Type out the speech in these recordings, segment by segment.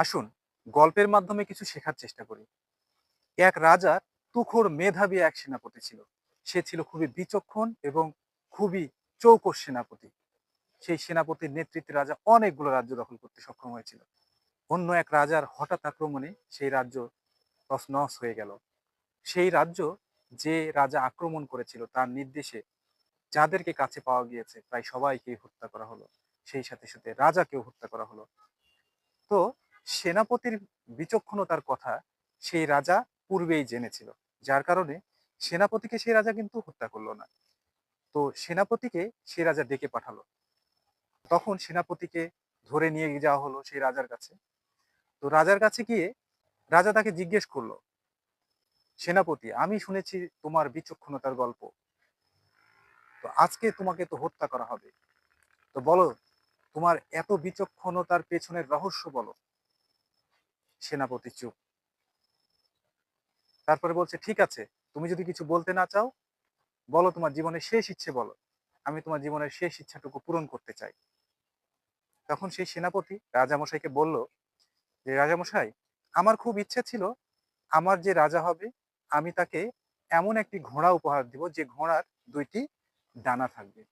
আসুন গল্পের মাধ্যমে কিছু শেখার চেষ্টা করি। এক রাজার তুখোর মেধাবী এক সেনাপতি ছিল। সে ছিল খুবই বিচক্ষণ এবং খুবই চৌকস সেনাপতি। সেই সেনাপতির নেতৃত্বে রাজা অনেকগুলো রাজ্য দখল করতে সক্ষম হয়েছিল। অন্য এক রাজার হঠাৎ আক্রমণে সেই রাজ্য তছনছ হয়ে গেল। সেই রাজ্য যে রাজা আক্রমণ করেছিল তার নির্দেশে যাদেরকে কাছে পাওয়া গিয়েছে, প্রায় সবাইকে হত্যা করা হলো। সেই সাথে সাথে রাজাকেও হত্যা করা হলো। তো সেনাপতির বিচক্ষণতার কথা সেই রাজা পূর্বেই জেনেছিল। যার কারণে সেনাপতিকে সেই রাজা কিন্তু হত্যা করল না। তো সেনাপতিকে সেই রাজা ডেকে পাঠালো। তখন সেনাপতিকে ধরে নিয়ে যাওয়া হলো সেই রাজার কাছে। তো রাজার কাছে গিয়ে রাজা তাকে জিজ্ঞেস করল, সেনাপতি, আমি শুনেছি তোমার বিচক্ষণতার গল্প। তো আজকে তোমাকে তো হত্যা করা হবে। তো বলো, তোমার এত বিচক্ষণতার পেছনের রহস্য বলো। সেনাপতি চুপ। তারপরে বলছে, ঠিক আছে, তুমি যদি কিছু বলতে না চাও, বলো তোমার জীবনের শেষ ইচ্ছে বলো। আমি তোমার জীবনের শেষ ইচ্ছাটুকু পূরণ করতে চাই। তখন সেই সেনাপতি রাজামশাইকে বলল যে, রাজামশাই, আমার খুব ইচ্ছে ছিল, আমার যে রাজা হবে, আমি তাকে এমন একটি ঘোড়া উপহার দিব, যে ঘোড়ার দুইটি ডানা থাকবে।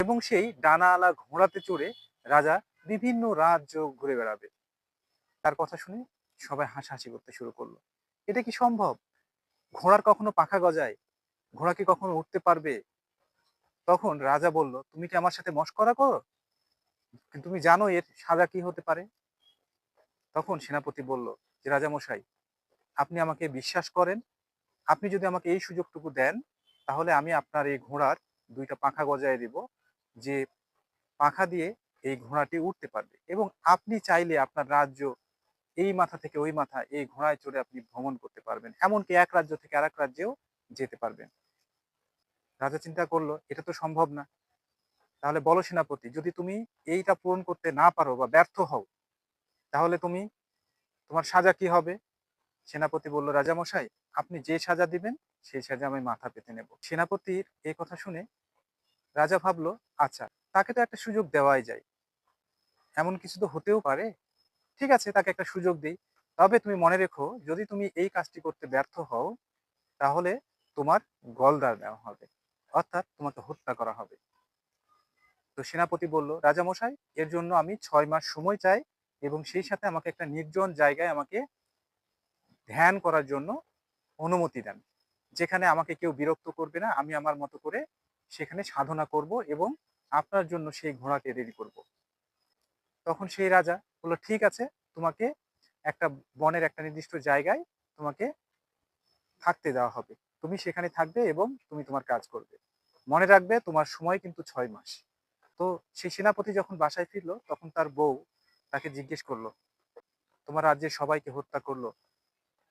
এবং সেই ডানাওয়ালা ঘোড়াতে চড়ে রাজা বিভিন্ন রাজ্য ঘুরে বেড়াবে। তার কথা শুনে সবাই হাসাহাসি করতে শুরু করল। এটা কি সম্ভব? ঘোড়ার কখনো পাখা গজায়? ঘোড়া কি কখনো উঠতে পারবে? তখন রাজা বলল, তুমি কি আমার সাথে মস্করা করো তুমি জানো এর সাজা কি হতে পারে? তখন সেনাপতি বলল, যে রাজামশাই, আপনি আমাকে বিশ্বাস করেন। আপনি যদি আমাকে এই সুযোগটুকু দেন, তাহলে আমি আপনার এই ঘোড়ার দুইটা পাখা গজায় দিব, যে পাখা দিয়ে এই ঘোড়াটি উঠতে পারবে। এবং আপনি চাইলে আপনার রাজ্য এই মাথা থেকে ওই মাথা, এই ঘোড়ায় চড়ে আপনি ভ্রমণ করতে পারবেন। এমনকি এক রাজ্য থেকে আরেক রাজ্যেও যেতে পারবেন। রাজা চিন্তা করল, এটা তো সম্ভব না। তাহলে বলো সেনাপতি, যদি তুমি এইটা পূরণ করতে না পারো বা ব্যর্থ হও, তাহলে তুমি, তোমার সাজা কি হবে? সেনাপতি বলল, রাজামশাই, আপনি যে সাজা দিবেন, সেই সাজা আমি মাথা পেতে নেব। সেনাপতির এই কথা শুনে রাজা ভাবলো আচ্ছা তাকে তো একটা সুযোগ দেওয়াই যায়। এমন কিছু তো হতেও পারে। ঠিক আছে, তাকে একটা সুযোগ দিই। তবে তুমি মনে রেখো, যদি তুমি এই কাজটি করতে ব্যর্থ হও, তাহলে তোমার গলদার দেওয়া হবে। অর্থাৎ তোমাকে হত্যা করা হবে। তো সেনাপতি বলল, রাজামশাই, এর জন্য আমি ছয় মাস সময় চাই এবং সেই সাথে আমাকে একটা নির্জন জায়গায় আমাকে ধ্যান করার জন্য অনুমতি দেন। যেখানে আমাকে কেউ বিরক্ত করবে না, আমি আমার মতো করে সেখানে সাধনা করব এবং আপনার জন্য সেই ঘোড়াকে রেডি করব। তখন সেই রাজা বলল, ঠিক আছে, তোমাকে একটা বনের একটা নির্দিষ্ট জায়গায় তোমাকে থাকতে দেওয়া হবে। তুমি সেখানে থাকবে এবং তুমি তোমার কাজ করবে। মনে রাখবে তোমার সময় কিন্তু ছয় মাস। তো সেই সেনাপতি যখন বাসায় ফিরলো, তখন তার বউ তাকে জিজ্ঞেস করল, তোমার রাজ্যের সবাইকে হত্যা করল?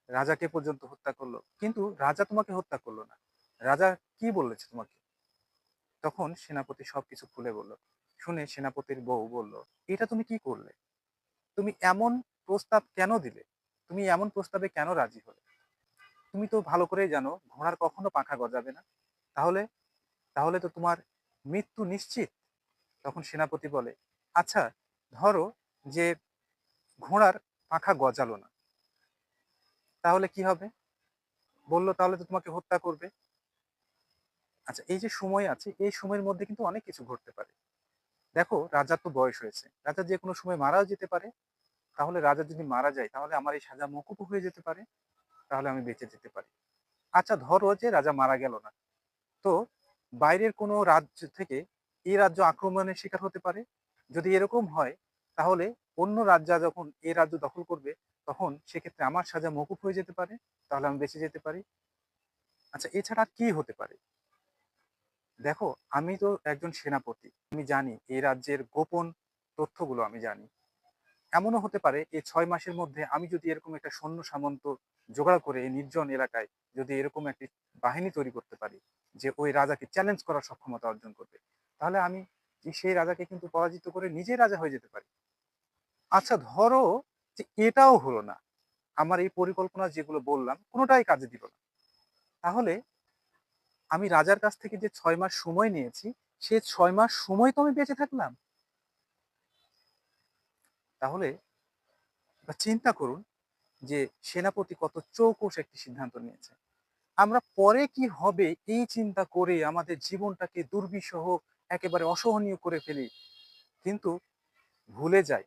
রাজাকে পর্যন্ত হত্যা করল? কিন্তু রাজা তোমাকে হত্যা করল না। রাজা কি বলেছে তোমাকে? তখন সেনাপতি সবকিছু খুলে বলল। শুনে সেনাপতির বউ বলল, এটা তুমি কি করলে? তুমি এমন প্রস্তাব কেন দিলে? তুমি এমন প্রস্তাবে কেন রাজি হলে? তুমি তো ভালো করেই জানো, ঘোড়ার কখনো পাখা গজাবে না। তাহলে তাহলে তো তোমার মৃত্যু নিশ্চিত। তখন সেনাপতি বলে আচ্ছা ধরো যে ঘোড়ার পাখা গজালো না। তাহলে কি হবে? বলল, তাহলে তো তোমাকে হত্যা করবে। আচ্ছা এই যে সময় আছে, এই সময়ের মধ্যে কিন্তু অনেক কিছু ঘটতে পারে। দেখো রাজার তো বয়স হয়েছে। রাজা যে কোনো সময় মারাও যেতে পারে। তাহলে রাজা যদি মারা যায়, তাহলে আমার এই সাজা মকুপ হয়ে যেতে পারে। তাহলে আমি বেঁচে যেতে পারি। আচ্ছা ধরো যে রাজা মারা গেল না। তো বাইরের কোনো রাজ্য থেকে এই রাজ্য আক্রমণের শিকার হতে পারে। যদি এরকম হয়, তাহলে অন্য রাজ্যা যখন এই রাজ্য দখল করবে, তখন সেক্ষেত্রে আমার সাজা মকুব হয়ে যেতে পারে। তাহলে আমি বেঁচে যেতে পারি। আচ্ছা এছাড়া কি হতে পারে? দেখো, আমি তো একজন সেনাপতি, আমি জানি এই রাজ্যের গোপন তথ্যগুলো আমি জানি। এমনও হতে পারে এই ছয় মাসের মধ্যে আমি যদি এরকম একটা সৈন্য সামন্ত জোগাড় করে এই নির্জন এলাকায় যদি এরকম একটি বাহিনী তৈরি করতে পারি, যে ওই রাজাকে চ্যালেঞ্জ করার সক্ষমতা অর্জন করবে, তাহলে আমি সেই রাজাকে কিন্তু পরাজিত করে নিজে রাজা হয়ে যেতে পারি? আচ্ছা ধরো যে এটাও হলো না। আমার এই পরিকল্পনা যেগুলো বললাম কোনোটাই কাজে দিল না। তাহলে আমি রাজার কাছ থেকে যে ছয় মাস সময় নিয়েছি, সে ছয় মাস সময় তো আমি বেঁচে থাকলাম। তাহলে চিন্তা করুন যে সেনাপতি কত চৌকস একটি সিদ্ধান্ত নিয়েছে। আমরা পরে কি হবে এই চিন্তা করে আমাদের জীবনটাকে দুর্বিষহ, একেবারে অসহনীয় করে ফেলি। কিন্তু ভুলে যাই,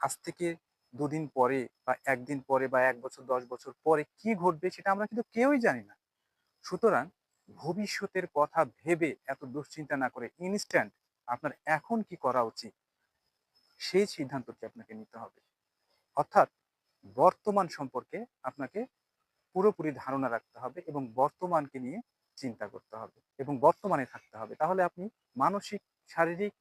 আজ থেকে দুদিন পরে বা একদিন পরে বা এক বছর, দশ বছর পরে কি ঘটবে সেটা আমরা কিন্তু কেউই জানি না। সুতরাং ভবিষ্যতের কথা ভেবে এত দুশ্চিন্তা না করে ইনস্ট্যান্ট আপনার এখন কি করা উচিত? সেই সিদ্ধান্তটি আপনাকে নিতে হবে। অর্থাৎ বর্তমান সম্পর্কে আপনাকে পুরোপুরি ধারণা রাখতে হবে এবং বর্তমানকে নিয়ে চিন্তা করতে হবে এবং বর্তমানে থাকতে হবে। তাহলে আপনি মানসিক, শারীরিক,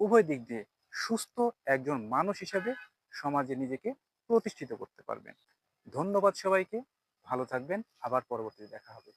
উভয় দিক দিয়ে সুস্থ একজন মানুষ হিসেবে সমাজে নিজেকে প্রতিষ্ঠিত করতে পারবেন। ধন্যবাদ সবাইকে। ভালো থাকবেন। আবার পরবর্তীতে দেখা হবে।